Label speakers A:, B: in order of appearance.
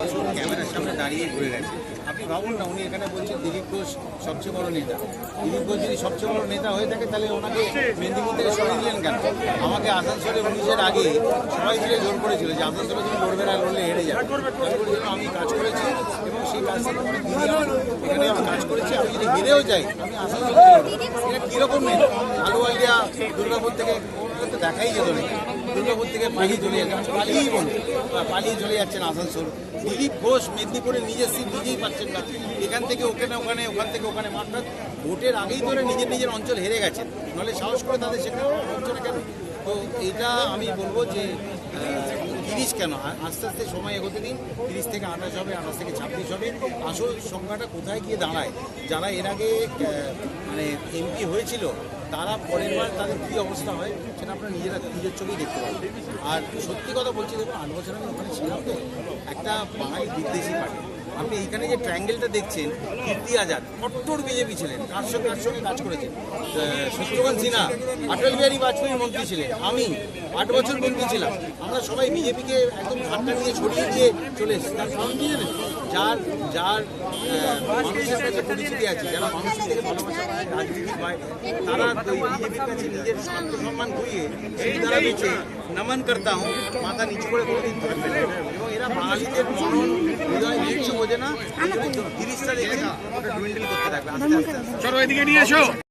A: ক্যামেরার সামনে দাঁড়িয়ে ঘুরে গেছে। আপনি ভাবুন না, উনি এখানে বলছেন দিলীপ ঘোষ সবচেয়ে বড় নেতা। দিলীপ ঘোষ যদি সবচেয়ে বড় নেতা হয়ে থাকে, তাহলে ওনাকে মেদিনীপুর থেকে সরিয়ে দিলেন কেন? আমাকে আসানসোলে উনিশের আগে সবাই মিলে জোর করেছিল যে আসানসোলে তুমি লড়বে না লড়লে হেরে যাবে। আমি কাজ করেছি এবং সেই কাজ থেকে অনেক দিদি আমার এখানে আমি কাজ করেছি আমি যদি হেরেও যাই। আমি এটা কীরকম আলুয়ালিয়া দুর্গাপুর থেকে তো দেখাই যেত না দুর্গাপুর থেকে পালিয়ে চলে যাচ্ছেন পালিয়েই বলুন পালিয়ে চলে যাচ্ছেন আসানসোল। দিলীপ ঘোষ মেদিনীপুরে নিজের সিট নিজেই পাচ্ছেন না। এখান থেকে ওখানে ওখানে ওখান থেকে ওখানে মাত্র ভোটের আগেই ধরে নিজের নিজের অঞ্চল হেরে গেছেন নাহলে সাহস করে তাদের সেখানে অঞ্চলে কেন? তো এইটা আমি বলব যে তিরিশ কেন? আস্তে আস্তে সময় এগোতে দিন, তিরিশ থেকে আঠাশ হবে, আঠাশ থেকে ছাব্বিশ হবে। আসল সংখ্যাটা কোথায় গিয়ে দাঁড়ায়? যারা এর আগে মানে এমপি হয়েছিল, তারা পরের বার তাদের কী অবস্থা হয় সেটা আপনারা নিজেরা নিজের চোখেই দেখতে পাবেন। আর সত্যি কথা বলছি, দেখুন আট বছর আমি ওখানে ছিলাম তো, একটা বাঙালি বিদ্বেষী পার্টি আপনি এইখানে যে ট্রায়াঙ্গেলটা দেখছেন কীর্তি আজাদ কট্টর বিজেপি ছিলেন কার সঙ্গে কার সঙ্গে কাজ করেছেন। শত্রুঘ্ন সিনহা, অটল বিহারী বাজপেয়ীর মন্ত্রী ছিলেন, আমি আট বছর মন্ত্রী ছিলাম। আমরা সবাই বিজেপিকে একদম ঘাটটা নিয়ে ছড়িয়ে দিয়ে চলে এসেছি। তার কারণ কি জানেন? যার যার মানুষের কাছে পরিচিতি আছে, যারা মানুষের থেকে ভালোবাসা রাজনীতি পায় তারা বিজেপির কাছে নিজের আত্মসম্মান ঘুরিয়ে সেই দ্বারা বেঁচে নমন করতা হুঁ মাথা এরা বাঙালিদের